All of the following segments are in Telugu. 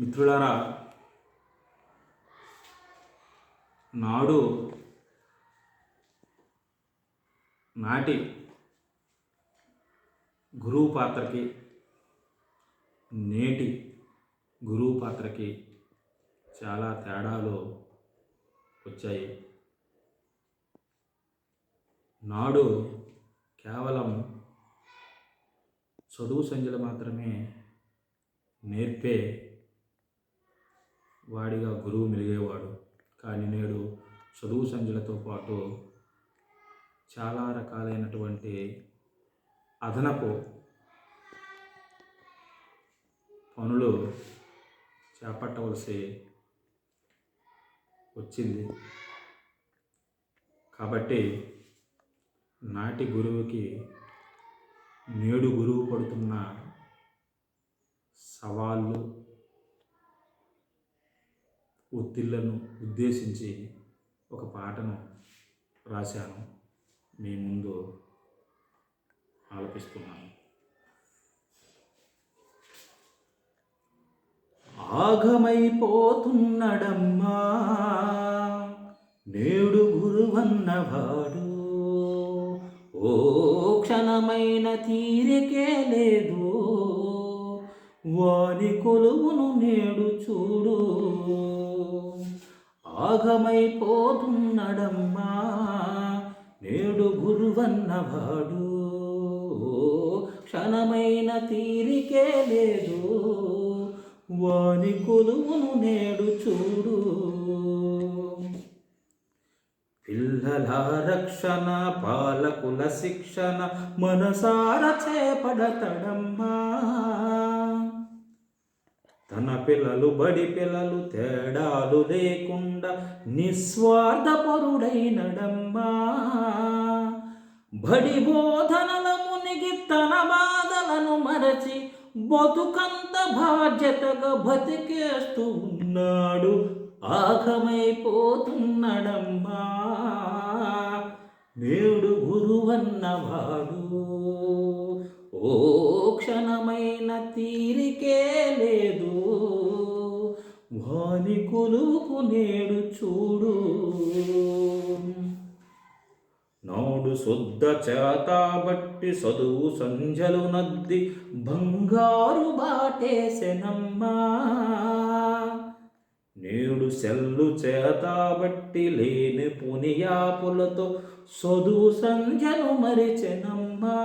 మిత్రులారా నాడు నాటి గురువు పాత్రకి నేటి గురువు పాత్రకి చాలా తేడాలు వచ్చాయి. నాడు కేవలం చదువు సంఖ్యలు మాత్రమే నేర్పే వాడిగా గురువు మెలిగేవాడు. కానీ నేడు చదువు సంధ్యలతో పాటు చాలా రకాలైనటువంటి అదనపు పనులు చేపట్టవలసి వచ్చింది. కాబట్టి నాటి గురువుకి నేడు గురువు పడుతున్న సవాళ్ళు ఒత్తిళ్ళను ఉద్దేశించి ఒక పాటను రాశాను. మీ ముందు ఆలపిస్తున్నాను. ఆగమైపోతున్నడమ్మా నేడు గురువన్నవాడు. ఓ క్షణమైన తీరికే లేదు. వారి కొలువును నేడు చూడు. ఆగమైపోతున్నడమ్మా నేడు గురువన్నవాడు. క్షణమైన తీరికే లేదు వాని కొలువును నేడు చూడు. పిల్లల రక్షణ పాలకుల శిక్షణ మనసార చేపడతడమ్మా. తన పిల్లలు బడి పిల్లలు తేడాలు లేకుండా నిస్వార్థపరుడైనడమ్మా బడి బోధనల మునిగి తన బాధలను మరచి బతుకంత బాధ్యతగా బతికేస్తూ ఉన్నాడు. ఆగమైపోతున్నాడమ్మా. నేడు గురువన్నవాడు. ఓ క్షణమైన తీరికే కొలువుకు నేడు చూడు. నోడు శుద్ధ చేతాబట్టి చదువు సంజలు నద్ది బంగారు బాటేసెనమ్మా. నేడు సెల్లు చేతాబట్టి లేని పునియాపులతో చదువు సంజలు మరిచెనమ్మా.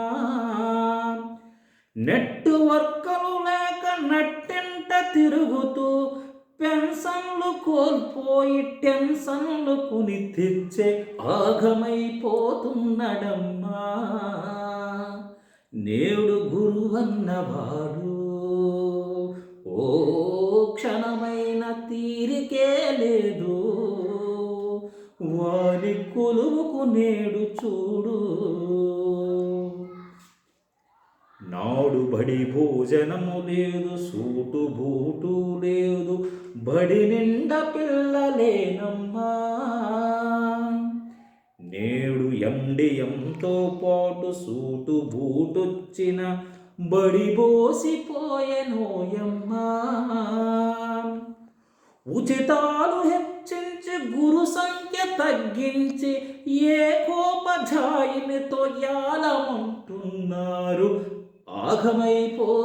నెట్వర్కలు లేక నట్టింట తిరుగుతూ పెన్షన్లు కోల్పోయి టెన్షన్లు కొని తెచ్చే ఆగమైపోతున్నడమ్మా. నేడు గురువన్నవాడు. ఓ క్షణమైన తీరికే లేదు. వారి కొలువుకు నేడు చూడు. నాడు బడి భోజనము లేదు సూటు బూటు లేదు బడి నిండా పిల్లలేనమ్మా నేడు ఎండియంతో పాటు సూటు బూటొచ్చిన బడి బోసిపోయెనోయమ్మా ఉచితాలు హెచ్చించి గురు సంఖ్య తగ్గించి ఏ కోపజాయినితో యాలమంటున్నారు ఆగమైపోతున్నడమ్మా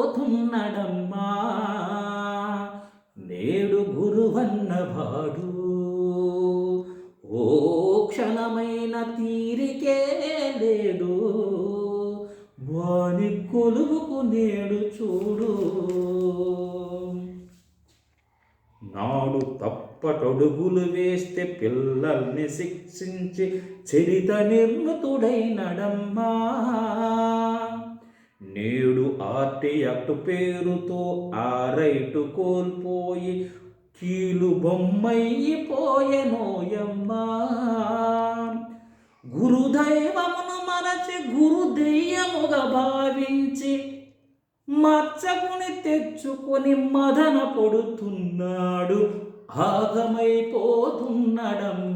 నేడు గురువన్నవాడు. ఓ క్షణమైన తీరికే లేడు. వాని కొలువుకు నేడు చూడు. నాడు తప్పటొడుగులు వేస్తే పిల్లల్ని శిక్షించి చరిత నిర్మతుడైనడమ్మా. నేడు ఆర్టి అటు పేరుతో ఆ రైటు కోల్పోయి కీలు బొమ్మయ్యిపోయెనోయమ్మా గురుదైవమును మరచి గురుదెయ్యముగా భావించి మచ్చకుని తెచ్చుకొని మదన పొడుతున్నాడు ఆగమైపోతున్నాడమ్మా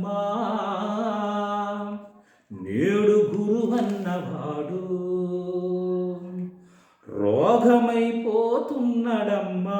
రోగమైపోతున్నాడమ్మా